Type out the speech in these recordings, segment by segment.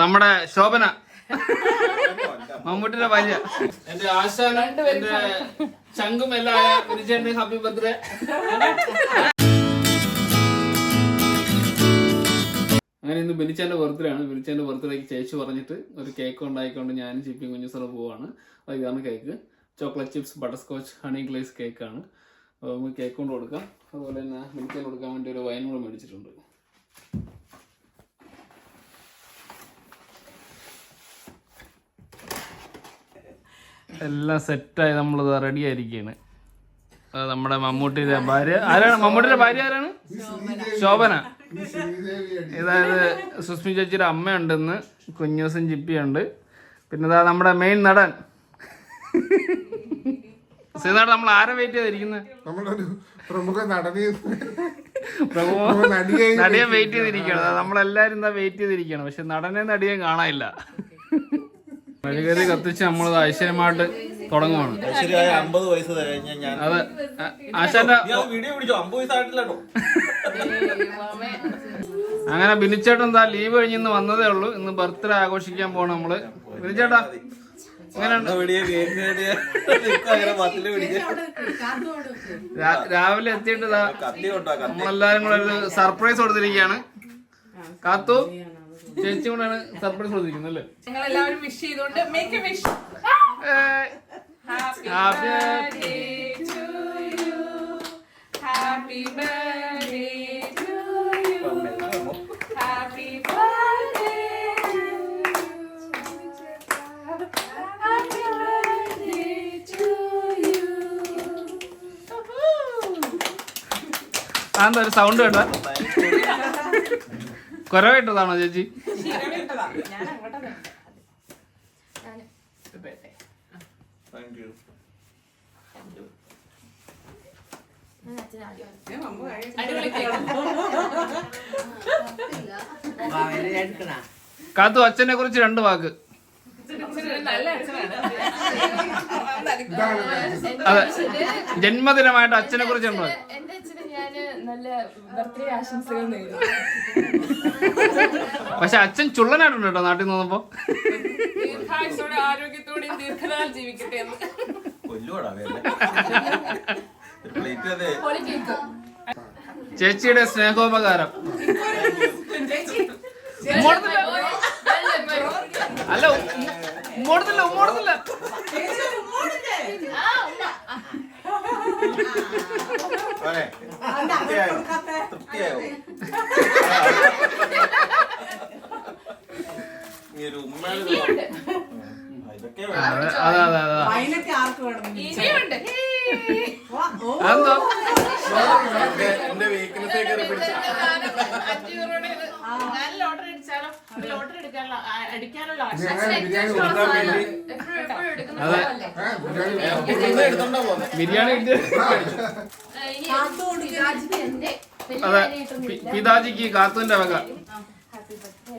നമ്മുടെ ശോഭന. മമ്മൂട്ടിന്റെ ഭാര്യ. എന്റെ ആശാന എന്റെ ശംഖും എല്ലാം ആയ ഹാപ്പി ബർത്ത്ഡേ. അങ്ങനെ ഇന്ന് ബെനിച്ചാന്റെ ബർത്ത്ഡേ ആണ്. ബെനിച്ചാന്റെ ബർത്ത്ഡേക്ക് ചേച്ചി പറഞ്ഞിട്ട് ഒരു കേക്ക് ഉണ്ടായിക്കൊണ്ട് ഞാനും ചിപ്പിയും കുഞ്ഞു സ്ഥലം പോവാണ്. അപ്പോൾ ഇതാണ് cake chocolate chips butter scotch honey glaze കേക്കാണ് അപ്പോൾ നമുക്ക് കേക്ക് കൊണ്ട് കൊടുക്കാം. അതുപോലെ തന്നെ മിൽക്കാൻ കൊടുക്കാൻ വേണ്ടി ഒരു വൈൻ കൂടെ മേടിച്ചിട്ടുണ്ട്. എല്ലാം സെറ്റായി നമ്മളിത് റെഡി ആയിരിക്കുകയാണ് നമ്മുടെ മമ്മൂട്ടിയുടെ ഭാര്യ. ആരാണ്? മമ്മൂട്ടിയുടെ ഭാര്യ ആരാണ്? ശോഭന. ഇതായത് സുസ്മി ചേച്ചിയുടെ അമ്മയുണ്ടെന്ന് കുഞ്ഞൂസും ചിപ്പിയുണ്ട് പിന്നെ ഇതാ നമ്മുടെ മെയിൻ നടൻ. ശ്രീനാട് നമ്മൾ ആരെ വെയിറ്റ് ചെയ്തിരിക്കുന്നത് നമ്മളൊരു പ്രമുഖ നടനെ പ്രഭു നടിയെ നടിയെ വെയിറ്റ് ചെയ്തിരിക്കണം നമ്മളെല്ലാരും എന്താ വെയിറ്റ് ചെയ്തിരിക്കണം പക്ഷെ നടനെ നടിയെ കാണാനില്ല. മെഴുകരി കത്തിച്ച് നമ്മൾ ഐശ്വര്യമായിട്ട് തുടങ്ങുവാണ്. അത് ആശാന്റെ അങ്ങനെ ബിനിച്ചേട്ടൻ എന്താ ലീവ് കഴിഞ്ഞ് ഇന്ന് വന്നതേ ഉള്ളൂ. ഇന്ന് ബർത്ത്ഡേ ആഘോഷിക്കാൻ പോണ നമ്മൾ. ബിനിച്ചേട്ടാ രാവിലെ എത്തിയിട്ട് ഇതാ കത്തി കൊണ്ടോ നമ്മളെല്ലാരും കൂടെ ഒരു സർപ്രൈസ് കൊടുത്തിരിക്കുകയാണ്. കാത്തു. ചേച്ചി കൊണ്ടാണ് സർപ്രൈസ് കൊടുത്തിരിക്കുന്നത് അല്ലേ? എല്ലാവരും വിഷ് ചെയ്തോണ്ട് make wish happy Happy birthday to you happy birthday to you happy birthday happy birthday to you അതെന്താ സൗണ്ട് കേട്ടോ? കുറവായിട്ടതാണോ ചേച്ചി? കാത്തു അച്ഛനെ കുറിച്ച് രണ്ട് വാക്ക്. അതെ. ജന്മദിനമായിട്ട് അച്ഛനെ കുറിച്ച് രണ്ട് വാക്ക്. ഞാൻ നല്ല ബർത്ത്ഡേ ആശംസകൾ നേരുന്നു. പക്ഷെ അച്ഛൻ ചുള്ളനായിട്ടുണ്ട് കേട്ടോ നാട്ടിൽ നിന്നപ്പോ? ദീർഘായുസോടെ ആരോഗ്യത്തോടെയും ദീർഘനാൾ ജീവിക്കട്ടെ എന്ന്. ചേച്ചിയുടെ സ്നേഹോപകാരം. അല്ല ഉമ്മ- ഉമ്മോടത്തില്ല ഉമ്മോടത്തില്ല. പോരെ? തൃപ്തിയായോ? തൃപ്തിയായോ? ഈ ഒരു ഉമ്മയുടെ ഇതൊക്കെ അതെ അതെ അതെ അതെ. അതിനൊക്കെ ആർക്ക് വേണം? ഇനിയുണ്ട്. അതെന്തോ? എന്റെ- എന്റെ വീക്ക്നെസ് കയറി പിടിച്ച. അഞ്ഞൂറോടെ ഇത്. ഞാൻ ഓർഡർ അടിച്ചാലോ? ഓർഡർ എടുക്കാനുള്ള ആ- അടിക്കാനുള്ള ആശ ഞാൻ ബിരിയാണി കൊടുക്കാൻ വേണ്ടി. എപ്പോഴും എപ്പോഴും എടുക്കുന്ന അതെ. സാധനമല്ലേ? ഏ, ബിരിയാണി ഇന്ന് എടുത്തോണ്ടാ പോന്നെ. ബിരിയാണി കിട്ടിയ അതെ. പിതാജിക്ക് കാത്തുവിന്റെ വക. ഹാപ്പി ബർത്ത്ഡേ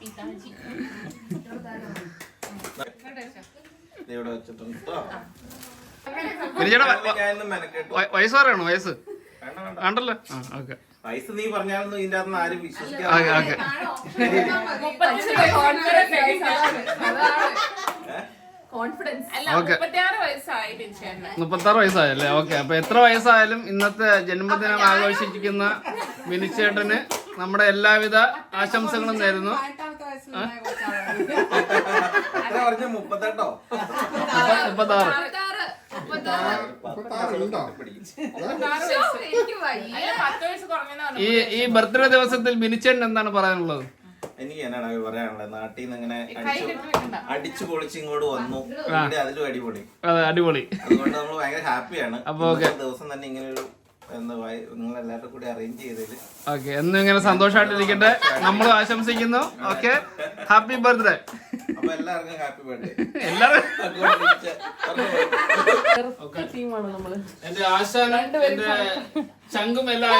പിതാജി ദേ ഇവിടെ വെച്ചിട്ടുണ്ട് വയസ്സ് പറയണോ? വയസ്സ്? ആ ഓക്കെ. വയസ്സ് നീ പറഞ്ഞാലൊന്നും ഇതിന്റെ അകത്ത് ആരും മുപ്പത്തഞ്ചിന്റെ കോൺഫിഡൻസ് കോൺഫിഡൻസ് അല്ല Okay. മുപ്പത്തിയാറ് വയസ്സായി ബിൻചേട്ടന്. മുപ്പത്താറ് വയസ്സായല്ലേ? ഓക്കെ അപ്പൊ എത്ര വയസ്സായാലും ഇന്നത്തെ ജന്മദിനം ആഘോഷിക്കുന്ന മിനിച്ചേട്ടന് നമ്മുടെ എല്ലാവിധ ആശംസകളും നേരുന്നു. പതിനെട്ടാമത്തെ വയസ്സിലുണ്ടായ കൊച്ചാളാണ്. എത്ര പറഞ്ഞ മുപ്പത്തെട്ടോ? മുപ്പ- മുപ്പത്താറ്. വയസ്സ്. എനിക്ക് വയ്യ. അല്ല പത്ത് വയസ്സ് കുറഞ്ഞെന്നാ ഈ ഈ ബർത്ത്ഡേ ദിവസത്തിൽ മിനിച്ചേട്ടൻ എന്താണ് പറയാനുള്ളത്? എനിക്ക് എന്നാണ് പറയാനുള്ളത്? നാട്ടിൽ നിന്ന് ഇങ്ങനെ അടിച്ചു പൊളിച്ച് ഇങ്ങോട്ട് വന്നു. ഇവിടെ അതിലും അടിപൊളി. അതെ അടിപൊളി. അതുകൊണ്ട് നമ്മൾ ഭയങ്കര ഹാപ്പിയാണ്. അപ്പൊ ദിവസം തന്നെ ഇങ്ങനെ ഒരു ഓക്കെ എന്നും ഇങ്ങനെ സന്തോഷമായിട്ടിരിക്കട്ടെ നമ്മൾ ആശംസിക്കുന്നു. ഓക്കെ. ഹാപ്പി ബർത്ത്ഡേ എല്ലാവർക്കും ഹാപ്പി ബർത്ത്ഡേ എല്ലാവരും എന്റെ ആശാനും എന്റെ ശംഖും എല്ലാം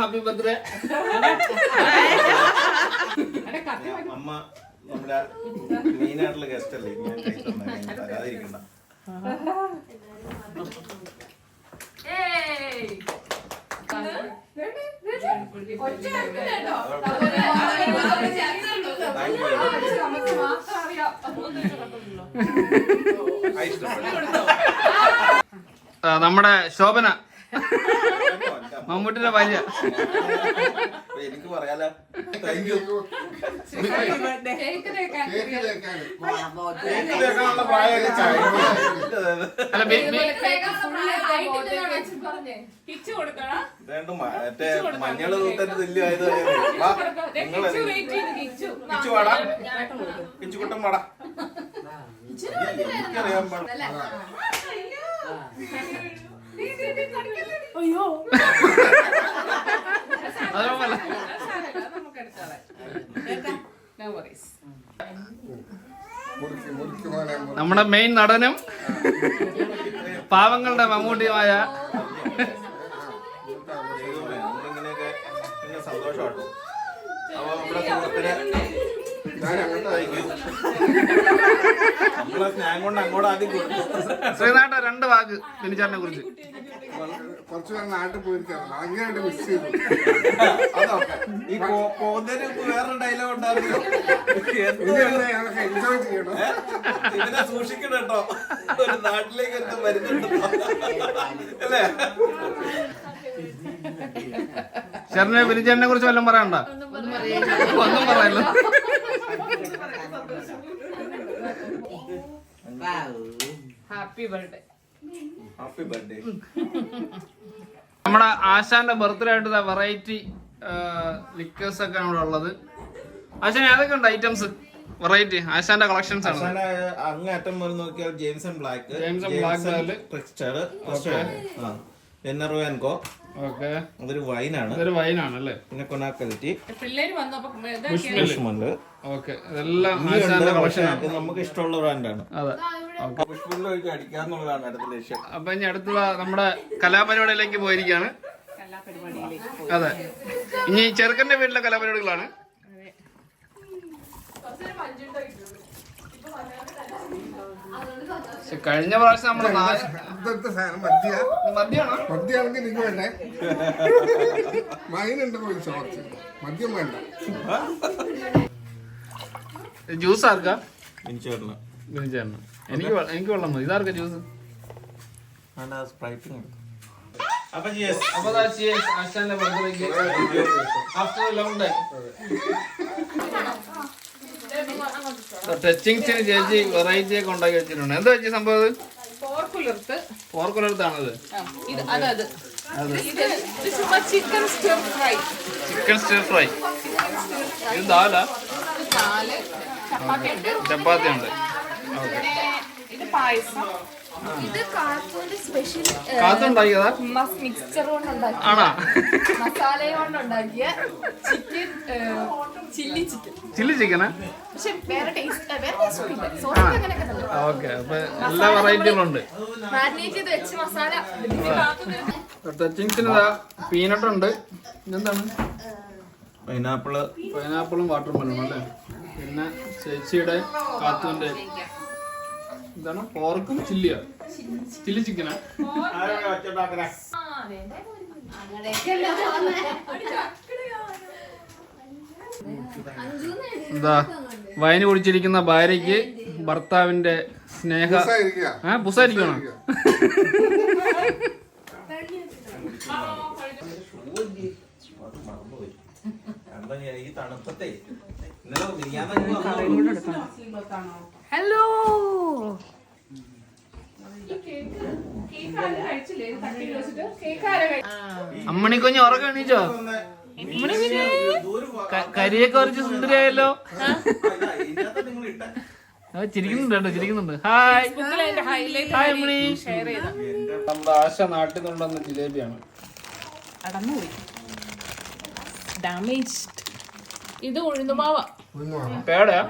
ഹാപ്പി ബർത്ത്ഡേ അമ്മ നമ്മുടെ മെയിനായിട്ടുള്ള ഗസ്റ്റ് അല്ലേ? ഞാൻ തരാതിരിക്കണ്ട നമ്മുടെ ശോഭന. മമ്മൂട്ടിന്റെ ഭാര്യ. എനിക്ക് പറയാലോ thank you cake cake. Cake മറ്റേ മഞ്ഞൾ കൂത്തന്റെ തുല്യമായത് കിച്ചു വാടാ. കിച്ചുകുട്ടൻ വാടാ. എനിക്കറിയാൻ പാടില്ല. അയ്യോ അത് കുഴപ്പമില്ല. നമുക്ക് എടുത്തോളാം നോ വറീസ് മുറിക്ക് മുറിക്ക് മോനെ മുറിക്ക്. നമ്മുടെ മെയിൻ നടനും പാവങ്ങളുടെ മമ്മൂട്ടിയുമായ ശ്രീനാട്ട രണ്ട് വാക്ക് ബിനിച്ചാറിനെ കുറിച്ച്. കുറച്ച് പേർ നാട്ടിൽ ഭയങ്കരമായിട്ട് മിസ് ചെയ്തു. അതൊക്കെ. ഈ പോകുന്നതിന് വേറൊരു ഡയലോഗ് ഉണ്ടായിരുന്നു എന്തോ ഇനി ഞങ്ങൾക്ക് എൻജോയ് ചെയ്യണം. ഇതിനെ സൂക്ഷിക്കണം കേട്ടോ. ഒരു നാട്ടിലേക്ക് എന്തോ വരുന്നുണ്ട്. അല്ലേ? ചേട്ടനെ ബിനിച്ചാറിനെ കുറിച്ച് വല്ലതും പറയണ്ട ഒന്നും പറയല്ലോ. ഹാപ്പി ബർത്ത്ഡേ ഹാപ്പി ബർത്ത്ഡേ നമ്മുടെ ആശാന്റെ ബർത്ത്ഡേ ആയിട്ട് വെറൈറ്റി ലിക്കേഴ്സ് ഒക്കെ ഇവിടെ ഉള്ളത്. ആശാൻ ഏതൊക്കെ ഉണ്ട് ഐറ്റംസ് വെറൈറ്റി ആശാന്റെ കളക്ഷൻസ് ആണ്. അങ്ങേറ്റം മുതൽ നോക്കിയാൽ Jameson black Jameson black texture NRO okay. അതൊരു വൈനാണ്. ഇതൊരു വൈനാണ് അല്ലേ പിന്നെ കൊനാക്കലിറ്റി പിള്ളേര് വന്നപ്പോ ഇതൊക്കെ പുഷ്പുണ്ട് ഓക്കെ. ഇതെല്ലാം ആശാന്റെ കളക്ഷൻ ഇത് നമുക്ക് ഇഷ്ടമുള്ള ബ്രാൻഡാണ്. അതെ. പുഷ്പുള്ള ഒഴിച്ച് അടിക്കാന്നുള്ളതാണ് അടുത്ത ലക്ഷ്യം. അപ്പൊ ഇനി അടുത്തുള്ള നമ്മുടെ കലാപരിപാടിയിലേക്ക് പോയിരിക്കുകയാണ് അതെ. ഇനി ചെറുക്കന്റെ വീട്ടിലെ കലാപരിപാടികളാണ്. കഴിഞ്ഞ പ്രാവശ്യം നമ്മുടെ നാല് ഇതെടുത്ത സാധനം മദ്യ. മദ്യാണെങ്കിൽ നിങ്ങൾ വേണ്ടേ മൈനുണ്ട് പോയി കുറച്ച് മദ്യം വേണ്ട. ജ്യൂസ് ആർക്കാ? ബിനിച്ചേട്ടന് എനിക്ക് എനിക്ക് വെള്ളം മതി. ഇതാർക്കാ ജ്യൂസ് അപ്പൊ യെസ് അപ്പൊ ആശാന്റെ ബർത്ത്ഡേക്ക് ആഫ്റ്റർ ലോങ് ടൈം ടച്ചിങ്സിന് ചേച്ചി വെറൈറ്റി ഒക്കെ ഉണ്ടാക്കി വെച്ചിട്ടുണ്ട്. എന്താ ചേച്ചി സംഭവം ഇത് chicken stir fry chicken stir fry ഇത് ദാല. ചപ്പാത്തി. ഉണ്ട് ഇത് പായസം. ഇത് കാർട്ടൂണിന്റെ സ്പെഷ്യൽ കാത്തുണ്ടാക്കിയതാ മിക്സ്ചർ ആണാ? മസാല കൊണ്ടുണ്ടാക്കിയ ചിക്കൻ ചില്ലി ചിക്കൻ ചില്ലി ചിക്കനാ പക്ഷെ വേറെ ടേസ്റ്റ് വേറെ ടേസ്റ്റ് ഇല്ല സോസ് അങ്ങനെയൊക്കെ തന്നെ. ഓക്കെ. അപ്പൊ എല്ലാ വെറൈറ്റികളുണ്ട് മാരിനേറ്റ് ചെയ്ത് വെച്ച് മസാല. ടച്ചിങ്സിന് ഇതാ പീനട്ട് ഉണ്ട്. ഇതെന്താണ്? പൈനാപ്പിൾ പൈനാപ്പിളും വാട്ടർമെലും അല്ലേ? പിന്നെ ചേച്ചിയുടെ കാത്തുവിന്റെ എന്താണ്? പോർക്കും ചില്ലിയാ ചില്ലി ചിക്കനാ എന്താ? വയന് കുടിച്ചിരിക്കുന്ന ഭാര്യക്ക് ഭർത്താവിന്റെ സ്നേഹ ആ പുസായിരിക്കണോ ഈ തണുപ്പത്തെ. ഹലോ അമ്മണിക്കുഞ്ഞ് ഉറക്കം എണീച്ചോ? കരിയൊക്കെ കുറച്ച് സുന്ദരിയായല്ലോ. നിങ്ങൾ ഇട്ട ആ, ചിരിക്കുന്നുണ്ട് കേട്ടോ ചിരിക്കുന്നുണ്ട്. ഹായ് ഹൈലൈറ്റ് ഹായ് അമ്മണി. ഷെയർ ചെയ്ത. നമ്മുടെ ആശ നാട്ടിൽ നിന്നുണ്ടെന്ന ജിലേബിയാണ്. ഡാമേജ് ഡാമേജ്ഡ് ഇത് ഉഴുന്നുമാവ. പേടയാ?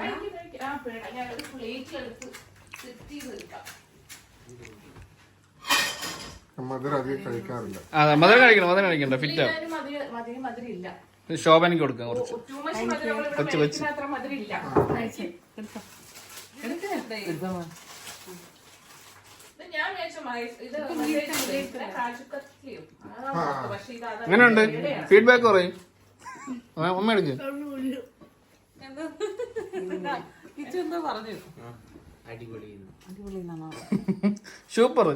മധുരം അധികം കഴിക്കാറില്ല. അതെ മധുരം കഴിക്കണം മധുരം കഴിക്കണ്ട ഫിറ്റ് ശോഭനക്ക് മധുരം ഇല്ല ശോഭനയ്ക്ക് കൊടുക്കാം കുറച്ച്. ടൂ മച്ച് മധുരം ഇവിടെ കൊച്ച് കൊച്ച്. എങ്ങനെയുണ്ട്? ഫീഡ്ബാക്ക് പറയും അമ്മ- അമ്മ എടുക്ക് കിച്ചു എന്തോ പറഞ്ഞു. അടിപൊളി അടിപൊളി സൂപ്പർ.